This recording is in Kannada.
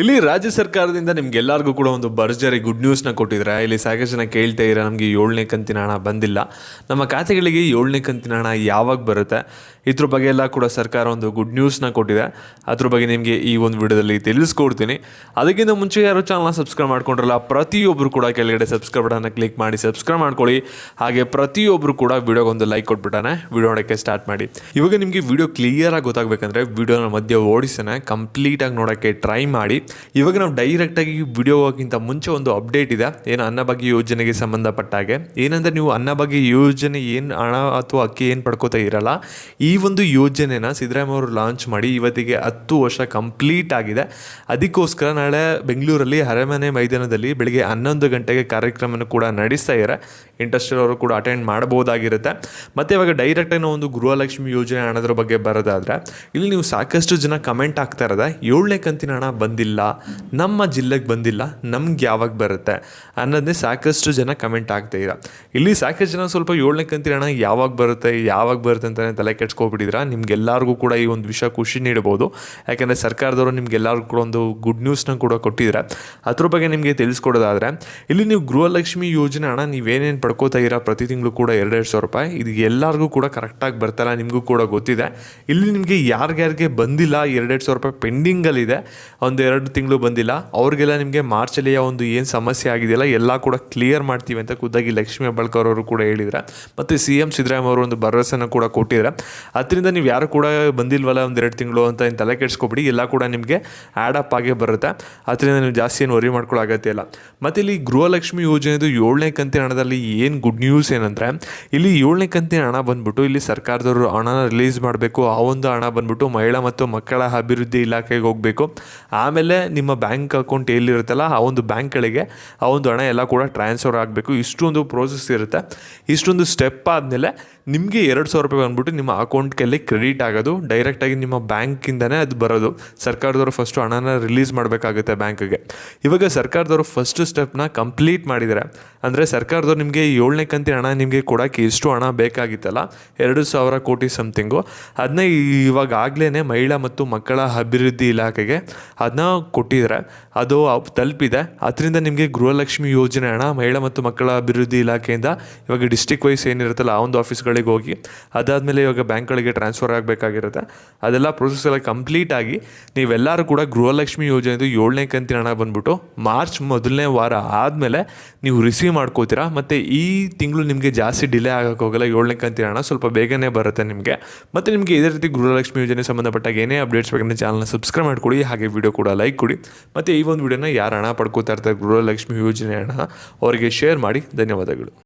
ಇಲ್ಲಿ ರಾಜ್ಯ ಸರ್ಕಾರದಿಂದ ನಿಮ್ಗೆಲ್ಲರಿಗೂ ಕೂಡ ಒಂದು ಭರ್ಜರಿ ಗುಡ್ ನ್ಯೂಸ್ನ ಕೊಟ್ಟಿದ್ದಾರೆ ಇಲ್ಲಿ ಸಾಕಷ್ಟು ಜನ ಕೇಳ್ತಾ ಇರೋ ನಮಗೆ ಏಳನೇ ಕಂತಿನ ಹಣ ಬಂದಿಲ್ಲ. ನಮ್ಮ ಖಾತೆಗಳಿಗೆ ಏಳನೇ ಕಂತಿನ ಹಣ ಯಾವಾಗ ಬರುತ್ತೆ? ಇದ್ರ ಬಗ್ಗೆ ಎಲ್ಲ ಕೂಡ ಸರ್ಕಾರ ಒಂದು ಗುಡ್ ನ್ಯೂಸ್ನ ಕೊಟ್ಟಿದೆ. ಅದ್ರ ಬಗ್ಗೆ ನಿಮಗೆ ಈ ಒಂದು ವಿಡಿಯೋದಲ್ಲಿ ತಿಳಿಸ್ಕೊಡ್ತೀನಿ. ಅದಕ್ಕಿಂತ ಮುಂಚೆ ಯಾರು ಚಾನಲ್ನ ಸಬ್ಸ್ಕ್ರೈಬ್ ಮಾಡ್ಕೊಂಡ್ರಲ್ಲ ಪ್ರತಿಯೊಬ್ಬರು ಕೂಡ ಕೆಳಗಡೆ ಸಬ್ಸ್ಕ್ರೈಬ್ ಬಟನ್ನ ಕ್ಲಿಕ್ ಮಾಡಿ ಸಬ್ಸ್ಕ್ರೈಬ್ ಮಾಡ್ಕೊಳ್ಳಿ. ಹಾಗೆ ಪ್ರತಿಯೊಬ್ಬರು ಕೂಡ ವಿಡಿಯೋಗೆ ಒಂದು ಲೈಕ್ ಕೊಟ್ಬಿಟ್ಟಾನೆ ವಿಡಿಯೋ ನೋಡೋಕ್ಕೆ ಸ್ಟಾರ್ಟ್ ಮಾಡಿ. ಇವಾಗ ನಿಮಗೆ ವಿಡಿಯೋ ಕ್ಲಿಯರ್ ಆಗಿ ಗೊತ್ತಾಗಬೇಕಂದ್ರೆ ವಿಡಿಯೋನ ಮಧ್ಯೆ ಓಡಿಸೋಣ ಕಂಪ್ಲೀಟಾಗಿ ನೋಡೋಕ್ಕೆ ಟ್ರೈ ಮಾಡಿ. ಇವಾಗ ನಾವು ಡೈರೆಕ್ಟಾಗಿ ವಿಡಿಯೋ ಹೋಗಕ್ಕಿಂತ ಮುಂಚೆ ಒಂದು ಅಪ್ಡೇಟ್ ಇದೆ. ಏನು ಅನ್ನಭಾಗ್ಯ ಯೋಜನೆಗೆ ಸಂಬಂಧಪಟ್ಟ ಹಾಗೆ. ಏನಂದರೆ ನೀವು ಅನ್ನಭಾಗ್ಯ ಯೋಜನೆ ಏನು ಹಣ ಅಥವಾ ಅಕ್ಕಿ ಏನು ಪಡ್ಕೋತಾ ಇರಲ್ಲ, ಈ ಒಂದು ಯೋಜನೆನ ಸಿದ್ದರಾಮಯ್ಯ ಅವರು ಲಾಂಚ್ ಮಾಡಿ ಇವತ್ತಿಗೆ ಹತ್ತು ವರ್ಷ ಕಂಪ್ಲೀಟ್ ಆಗಿದೆ. ಅದಕ್ಕೋಸ್ಕರ ನಾಳೆ ಬೆಂಗಳೂರಲ್ಲಿ ಅರಮನೆ ಮೈದಾನದಲ್ಲಿ ಬೆಳಿಗ್ಗೆ ಹನ್ನೊಂದು ಗಂಟೆಗೆ ಕಾರ್ಯಕ್ರಮನ ಕೂಡ ನಡೆಸ್ತಾ ಇದ್ದಾರೆ ಇಂಟ್ರೆಸ್ಟೆಡ್ ಅವರು ಕೂಡ ಅಟೆಂಡ್ ಮಾಡಬಹುದಾಗಿರುತ್ತೆ. ಮತ್ತು ಇವಾಗ ಡೈರೆಕ್ಟಾಗಿ ನಾವು ಒಂದು ಗೃಹಲಕ್ಷ್ಮಿ ಯೋಜನೆ ಹಣದ್ರ ಬಗ್ಗೆ ಬರೋದಾದ್ರೆ, ಇಲ್ಲಿ ನೀವು ಸಾಕಷ್ಟು ಜನ ಕಮೆಂಟ್ ಆಗ್ತಾ ಇರೋದ? ಏಳನೇ ಕಂತಿನ ಹಣ ಬಂದಿಲ್ಲ. ನಮ್ಮ ಜಿಲ್ಲೆಗೆ ಬಂದಿಲ್ಲ, ನಮ್ಗೆ ಯಾವಾಗ ಬರುತ್ತೆ ಅನ್ನೋದನ್ನೇ ಸಾಕಷ್ಟು ಜನ ಕಮೆಂಟ್ ಆಗ್ತಾ ಇರ. ಇಲ್ಲಿ ಸಾಕಷ್ಟು ಜನ ಸ್ವಲ್ಪ ಏಳನೇ ಹಣ ಯಾವಾಗ ಬರುತ್ತೆ ಯಾವಾಗ ಬರುತ್ತೆ ಅಂತಲೇ ತಲೆ ಕೆಡ್ಸ್ಕೊಬಿಟ್ಟಿದ್ರ? ನಿಮ್ಗೆಲ್ಲರಿಗೂ ಕೂಡ ಈ ಒಂದು ವಿಷಯ ಖುಷಿ ನೀಡಬಹುದು ಯಾಕೆಂದರೆ ಸರ್ಕಾರದವರು ನಿಮ್ಗೆಲ್ಲರಿಗೂ ಕೂಡ ಒಂದು ಗುಡ್ ನ್ಯೂಸ್ನ ಕೂಡ ಕೊಟ್ಟಿದ್ದಾರೆ ಅದ್ರ ಬಗ್ಗೆ ನಿಮಗೆ ತಿಳಿಸ್ಕೊಡೋದಾದ್ರೆ, ಇಲ್ಲಿ ನೀವು ಗೃಹಲಕ್ಷ್ಮಿ ಯೋಜನೆ ಹಣ ನೀವೇನೇನು ಪಡ್ಕೋತಾ ಇರೋ ಪ್ರತಿ ತಿಂಗಳು ಕೂಡ ಎರಡೆರಡು ಸಾವಿರ ರೂಪಾಯಿ. ಇದು ಎಲ್ಲರಿಗೂ ಕೂಡ ಕರೆಕ್ಟಾಗಿ ಬರ್ತಾರ, ನಿಮಗೂ ಕೂಡ ಗೊತ್ತಿದೆ. ಇಲ್ಲಿ ನಿಮಗೆ ಯಾರ್ಯಾರಿಗೆ ಬಂದಿಲ್ಲ, ಎರಡೆರಡು ಸಾವಿರ ರೂಪಾಯಿ ಪೆಂಡಿಂಗಲ್ಲಿದೆ ಒಂದು ತಿಂಗಳು ಬಂದಿಲ್ಲ. ಅವ್ರಿಗೆಲ್ಲ ನಿಮಗೆ ಮಾರ್ಚಲ್ಲಿಯ ಒಂದು ಏನು ಸಮಸ್ಯೆ ಆಗಿದೆಯಲ್ಲ, ಎಲ್ಲ ಕೂಡ ಕ್ಲಿಯರ್ ಮಾಡ್ತೀವಿ ಅಂತ ಖುದ್ದಾಗಿ ಲಕ್ಷ್ಮೀ ಹೆಬ್ಬಾಳ್ಕರ್ ಅವರು ಕೂಡ ಹೇಳಿದ್ದಾರೆ ಮತ್ತು ಸಿ ಎಂ ಸಿದ್ದರಾಮಯ್ಯ ಅವರು ಒಂದು ಭರವಸೆನ ಕೂಡ ಕೊಟ್ಟಿದ್ದಾರೆ ಅದರಿಂದ ನೀವು ಯಾರು ಕೂಡ ಬಂದಿಲ್ವಲ್ಲ ಒಂದು ಎರಡು ತಿಂಗಳು ಅಂತ ಏನು ತಲೆ ಕೆಡಿಸ್ಕೊಬಿಡಿ, ಎಲ್ಲ ಕೂಡ ನಿಮಗೆ ಆ್ಯಡ್ ಅಪ್ ಆಗೇ ಬರುತ್ತೆ. ಅದರಿಂದ ನೀವು ಜಾಸ್ತಿ ಏನು ವರಿ ಮಾಡ್ಕೊಳ್ಳೋ ಅಗತ್ಯ ಇಲ್ಲ. ಮತ್ತು ಇಲ್ಲಿ ಗೃಹಲಕ್ಷ್ಮಿ ಯೋಜನೆದು ಏಳನೇ ಕಂತಿನ ಹಣದಲ್ಲಿ ಏನು ಗುಡ್ ನ್ಯೂಸ್ ಏನಂದರೆ, ಇಲ್ಲಿ ಏಳನೇ ಕಂತಿನ ಹಣ ಬಂದ್ಬಿಟ್ಟು ಇಲ್ಲಿ ಸರ್ಕಾರದವರು ಹಣನ ರಿಲೀಸ್ ಮಾಡಬೇಕು. ಆ ಒಂದು ಹಣ ಬಂದ್ಬಿಟ್ಟು ಮಹಿಳಾ ಮತ್ತು ಮಕ್ಕಳ ಅಭಿವೃದ್ಧಿ ಇಲಾಖೆಗೆ ಹೋಗಬೇಕು. ಆಮೇಲೆ ನಿಮ್ಮ ಬ್ಯಾಂಕ್ ಅಕೌಂಟ್ ಎಲ್ಲಿರುತ್ತಲ್ಲ ಆ ಒಂದು ಬ್ಯಾಂಕ್ಗಳಿಗೆ ಆ ಒಂದು ಹಣ ಎಲ್ಲ ಕೂಡ ಟ್ರಾನ್ಸ್ಫರ್ ಆಗಬೇಕು. ಇಷ್ಟೊಂದು ಪ್ರೋಸೆಸ್ ಇರುತ್ತೆ. ಇಷ್ಟೊಂದು ಸ್ಟೆಪ್ ಆದಮೇಲೆ ನಿಮಗೆ ಎರಡು ಸಾವಿರ ರೂಪಾಯಿ ಬಂದ್ಬಿಟ್ಟು ನಿಮ್ಮ ಅಕೌಂಟ್ಗೆಲ್ಲಿ ಕ್ರೆಡಿಟ್ ಆಗೋದು. ಡೈರೆಕ್ಟಾಗಿ ನಿಮ್ಮ ಬ್ಯಾಂಕಿಂದನೇ ಅದು ಬರೋದು. ಸರ್ಕಾರದವರು ಫಸ್ಟು ಹಣನ ರಿಲೀಸ್ ಮಾಡಬೇಕಾಗುತ್ತೆ ಬ್ಯಾಂಕ್ಗೆ. ಇವಾಗ ಸರ್ಕಾರದವರು ಫಸ್ಟ್ ಸ್ಟೆಪ್ನ ಕಂಪ್ಲೀಟ್ ಮಾಡಿದ್ದಾರೆ. ಅಂದರೆ ಸರ್ಕಾರದವ್ರು ನಿಮಗೆ ಏಳನೇ ಕಂತಿನ ಹಣ ನಿಮಗೆ ಕೊಡೋಕ್ಕೆ ಎಷ್ಟು ಹಣ ಬೇಕಾಗಿತ್ತಲ್ಲ? ಎರಡು ಸಾವಿರ ಕೋಟಿ ಸಮಥಿಂಗು ಅದನ್ನ ಇವಾಗ ಆಗ್ಲೇ ಮಹಿಳಾ ಮತ್ತು ಮಕ್ಕಳ ಅಭಿವೃದ್ಧಿ ಇಲಾಖೆಗೆ ಅದನ್ನ ಕೊಟ್ಟಿದ್ದಾರೆ ಅದು ತಲುಪಿದೆ. ಅದರಿಂದ ನಿಮಗೆ ಗೃಹಲಕ್ಷ್ಮಿ ಯೋಜನೆ ಹಣ, ಮಹಿಳಾ ಮತ್ತು ಮಕ್ಕಳ ಅಭಿವೃದ್ಧಿ ಇಲಾಖೆಯಿಂದ ಇವಾಗ ಡಿಸ್ಟಿಕ್ ವೈಸ್ ಏನಿರುತ್ತಲ್ಲ ಆ ಒಂದು ಆಫೀಸ್ಗಳಿಗೆ ಹೋಗಿ ಅದಾದಮೇಲೆ ಇವಾಗ ಬ್ಯಾಂಕ್ಗಳಿಗೆ ಟ್ರಾನ್ಸ್ಫರ್ ಆಗಬೇಕಾಗಿರುತ್ತೆ. ಅದೆಲ್ಲ ಪ್ರೊಸೆಸ್ ಎಲ್ಲ ಕಂಪ್ಲೀಟ್ ಆಗಿ ನೀವೆಲ್ಲರೂ ಕೂಡ ಗೃಹಲಕ್ಷ್ಮಿ ಯೋಜನೆದು ಏಳನೇ ಕಂತಿನ ಹಣ ಬಂದ್ಬಿಟ್ಟು ಮಾರ್ಚ್ ಮೊದಲನೇ ವಾರ ಆದಮೇಲೆ ನೀವು ರಿಸೀವ್ ಮಾಡ್ಕೋತೀರಾ? ಮತ್ತು ಈ ತಿಂಗಳು ನಿಮಗೆ ಜಾಸ್ತಿ ಡಿಲೇ ಆಗೋಕೆ ಹೋಗಲ್ಲ, ಏಳನೇ ಕಂತಿರೋಣ ಸ್ವಲ್ಪ ಬೇಗನೆ ಬರುತ್ತೆ ನಿಮಗೆ. ಮತ್ತು ನಿಮಗೆ ಇದೇ ರೀತಿ ಗೃಹಲಕ್ಷ್ಮಿ ಯೋಜನೆ ಸಂಬಂಧಪಟ್ಟಾಗ ಏನೇ ಅಪ್ಡೇಟ್ಸ್ ಬೇಕಂದ್ರೆ ಚಾನಲ್ನ ಸಬ್ಸ್ಕ್ರೈಬ್ ಮಾಡಿಕೊಡಿ ಹಾಗೆ ವಿಡಿಯೋ ಕೂಡ ಲೈಕ್ ಕೊಡಿ. ಮತ್ತು ಈ ಒಂದು ವಿಡಿಯೋನ ಯಾರು ಹಣ ಪಡ್ಕೋತಾ ಇರ್ತಾರೆ ಗೃಹಲಕ್ಷ್ಮಿ ಯೋಜನೆ ಹಣ, ಅವರಿಗೆ ಶೇರ್ ಮಾಡಿ. ಧನ್ಯವಾದಗಳು.